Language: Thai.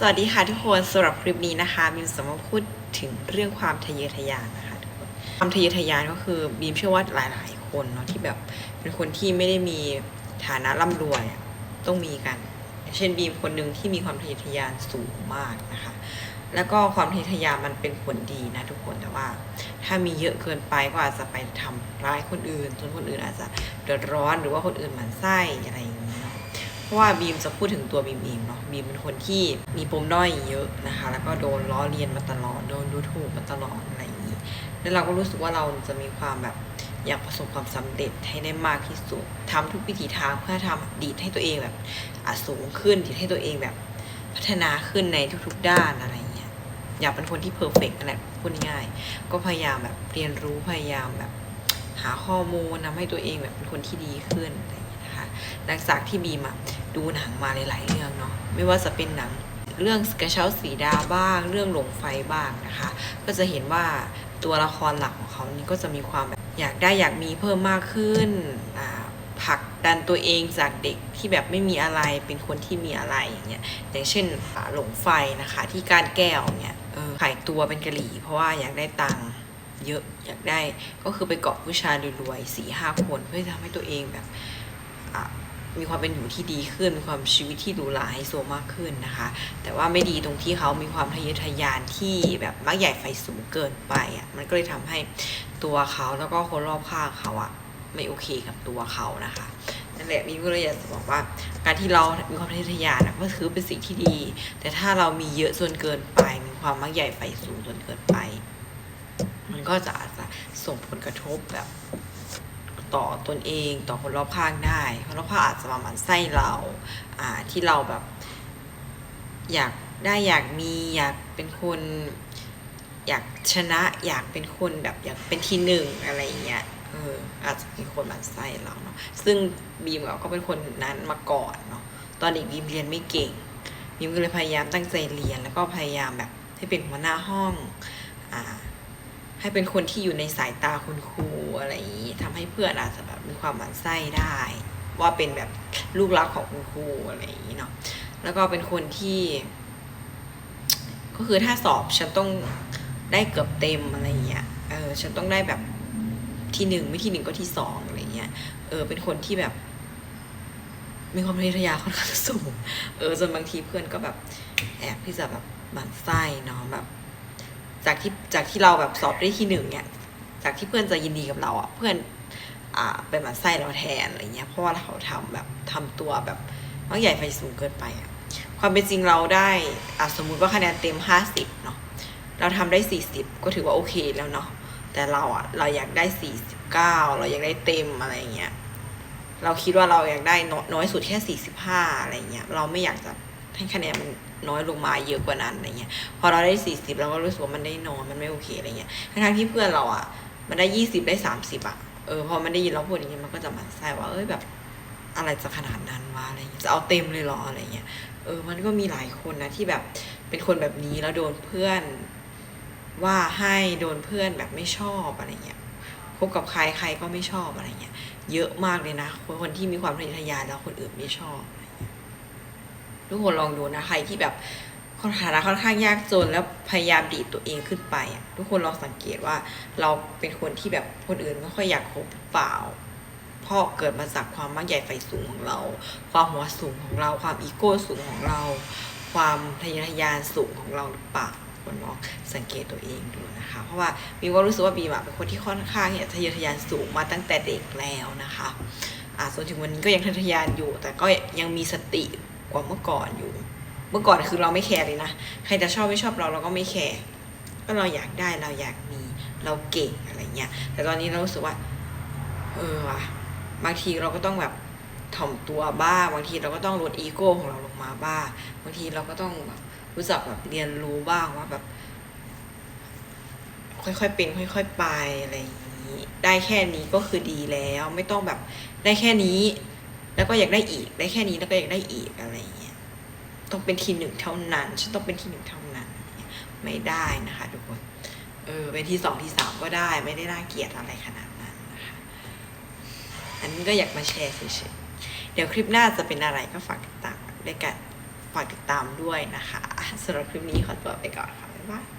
สวัสดีค่ะทุกคนสำหรับคลิปนี้นะคะบีมจะมาพูดถึงเรื่องความทะเยอทะยานนะคะทุกคนความทะเยอทะยานก็คือบีมเชื่อว่าหลาย ๆ คนเนาะที่แบบเป็นคนที่ไม่ได้มีฐานะร่ำรวยต้องมีกัน เช่นบีมคนหนึ่งที่มีความทะเยอทะยานสูงมากนะคะ แล้วก็ความทะเยอทะยานมันเป็นผลดีนะทุกคนแต่ว่า ถ้ามีเยอะเกินไปก็อาจจะไปทำร้ายคนอื่นจนคนอื่นอาจจะเดือดร้อนหรือว่าคนอื่นหมั่นไส้อะไรอย่าง เพราะว่าบีมจะพูดถึงตัวบีมเองเนาะบีมเป็นคนที่มีปมด้อยเยอะนะคะ แล้วก็โดนล้อเลียนมาตลอดโดนดูถูกมาตลอดอะไรอย่างนี้แล้วเราก็รู้สึกว่าเราจะมีความแบบอยากประสบความสำเร็จให้ได้มากที่สุดทำทุกวิถีทางเพื่อทำดีดให้ตัวเองแบบอะสูงขึ้นดีดให้ตัวเองแบบพัฒนาขึ้นในทุกๆด้านอะไรอย่างเงี้ยอยากเป็นคนที่เพอร์เฟกต์นั่นแหละพูดง่ายก็พยายามแบบเรียนรู้พยายามแบบ หาข้อมูลทำให้ตัวเองแบบเป็นคนที่ดีขึ้นอะไร นะคะหลังจากที่บีมอะดูหนังมาหลาย ๆ เรื่องเนาะไม่ว่าจะเป็นหนังเรื่องกระเช้าสีดาบ้าง เรื่องหลงไฟบ้างนะคะ ก็จะเห็นว่าตัวละครหลักของเขานี่ก็จะมีความแบบอยากได้อยากมีเพิ่มมากขึ้นผลักดันตัวเองจากเด็กที่แบบไม่มีอะไรเป็นคนที่มีอะไรอย่างเงี้ยอย่างเช่นหลงไฟนะคะที่การแก้วเนี่ยขายตัวเป็นกะหรี่ เพราะว่าอยากได้ตังค์เยอะอยากได้ก็คือไปเกาะผู้ชายรวยๆสี่ห้าคนเพื่อทำให้ตัวเองแบบ มีความเป็นอยู่ที่ดีขึ้นมีความชีวิตที่หรูหราไฮโซมากขึ้นนะคะ แต่ว่าไม่ดีตรงที่เขามีความทะเยอทะยานที่แบบมักใหญ่ไฟสูงเกินไปอะมันก็เลยทำให้ตัวเขาแล้วก็คนรอบข้างเขาอะไม่โอเคกับตัวเขานะคะนั่นแหละมีก็เลยอยากจะบอกว่า การที่เรามีความทะเยอทะยานก็ถือเป็นสิ่งที่ดี แต่ถ้าเรามีเยอะจนเกินไป มีความมักใหญ่ไฟสูงจนเกินไป มันก็จะอาจจะส่งผลกระทบแบบ ต่อตนเองต่อคนรอบข้างได้ คนรอบข้างอาจจะมาหมั่นไส้เราอ่าที่เราแบบ อยากได้อยากมีอยากเป็นคน อยากชนะอยากเป็นคนแบบอยากเป็นที่หนึ่งอะไรอย่างเงี้ยเอออาจจะมีคนหมั่นไส้เราเนาะซึ่งบีมเราก็เป็นคนนั้นมาก่อนเนาะตอนเด็กบีมเรียนไม่เก่งบีมก็เลยพยายามตั้งใจเรียนแล้วก็พยายามแบบให้เป็นหัวหน้าห้องอ่า ให้เป็นคนที่อยู่ในสายตาคุณครูอะไรอย่างนี้ทำให้เพื่อนอาจจะแบบมีความหมั่นไส้ได้ ว่าเป็นแบบลูกรักของคุณครูอะไรอย่างนี้เนาะแล้วก็เป็นคนที่ ก็คือถ้าสอบฉันต้องได้เกือบเต็มอะไรอย่างเงี้ยเออฉันต้องได้แบบที่หนึ่งไม่ที่หนึ่งก็ที่สองอะไรเงี้ยเออ เป็นคนที่แบบ มีความทะเยอทยาค่อนข้างสูง เออจนบางทีเพื่อนก็แบบแอบที่จะแบบหมั่นไส้เนาะแบบ จากที่จากที่เราแบบสอบได้ที่หนึ่งเนี่ยจากที่เพื่อนจะยินดีกับเราอะเพื่อนอ่าเป็นหมันไส้เราแทนอะไรเงี้ยเพราะว่าเราทำแบบทำตัวแบบมักใหญ่ไฟสูงเกินไปอะความเป็นจริงเราได้อะสมมุติว่าคะแนนเต็มห้าสิบเนาะเราทำได้สี่สิบก็ถือว่าโอเคแล้วเนาะแต่เราอะเราอยากได้สี่สิบเก้าเราอยากได้เต็มอะไรเงี้ยเราคิดว่าเราอยากได้น้อยสุดแค่สี่สิบห้าอะไรเงี้ยเราไม่อยากจะ ให้คะแนนมันน้อยลงมาเยอะกว่านั้นอะไรเงี้ยพอเราได้สี่สิบเราก็รู้สึกว่ามันได้น้อยมันไม่โอเคอะไรเงี้ยทั้งที่เพื่อนเราอะมันได้ยี่สิบได้สามสิบอะเออพอมันได้ยินเราพูดอย่างเงี้ยมันก็จะมันไส้ว่าเอ้ยแบบอะไรจะขนาดนั้นวะอะไรเงี้ยจะเอาเต็มเลยหรออะไรเงี้ยเออมันก็มีหลายคนนะที่แบบเป็นคนแบบนี้แล้วโดนเพื่อนว่าให้โดนเพื่อนแบบไม่ชอบอะไรเงี้ยคบกับใครใครก็ไม่ชอบอะไรเงี้ยเยอะมากเลยนะคนที่มีความทะเยอทะยานแล้วคนอื่นไม่ชอบอะ ทุกคนลองดูนะใครที่แบบคนฐานะค่อนข้างยากจนแล้วพยายามดีตัวเองขึ้นไปอะทุกคนลองสังเกตว่าเราเป็นคนที่แบบคนอื่นไม่ค่อยอยากคบเปล่าเพราะเกิดมาจากความมักใหญ่ไฟสูงของเรา ความหัวสูงของเรา ความอีโก้สูงของเรา ความทะเยอทะยานสูงของเราหรือเปล่าคนลองสังเกตตัวเองดูนะคะ เพราะว่าบีมก็รู้สึกว่าบีมเป็นคนที่ค่อนข้างเนี่ยทะเยอทะยานสูงมาตั้งแต่เด็กแล้วนะคะอ่าจนถึงวันนี้ก็ยังทะเยอทะยานอยู่ แต่ก็ยังมีสติ กว่าเมื่อก่อนอยู่ เมื่อก่อนคือเราไม่แคร์เลยนะ ใครจะชอบไม่ชอบเราเราก็ไม่แคร์ก็เราอยากได้เราอยากมีเราเก่งอะไรเงี้ย แต่ตอนนี้เรารู้สึกว่า เออว่ะบางทีเราก็ต้องแบบถ่อมตัวบ้าง บางทีเราก็ต้องลดอีโก้ของเราลงมาบ้าง บางทีเราก็ต้องแบบรู้จักแบบเรียนรู้บ้างว่าแบบ ค่อยๆเป็นค่อย ๆ ไปอะไรอย่างนี้ ได้แค่นี้ก็คือดีแล้ว ไม่ต้องแบบได้แค่นี้ แล้วก็อยากได้อีกได้แค่นี้แล้วก็อยากได้อีกอะไรอย่างเงี้ยต้องเป็นทีหนึ่งเท่านั้นฉันต้องเป็นทีหนึ่งเท่านั้น ไม่ได้นะคะทุกคนเออเป็นที่สองที่สามก็ได้ไม่ได้น่าเกลียดอะไรขนาดนั้นนะคะอันนี้ก็อยากมาแชร์เฉยๆเดี๋ยวคลิปหน้าจะเป็นอะไรก็ฝากติดตามด้วยกันฝากติดตามด้วยนะคะสำหรับคลิปนี้ขอตัวไปก่อนค่ะบ๊ายบาย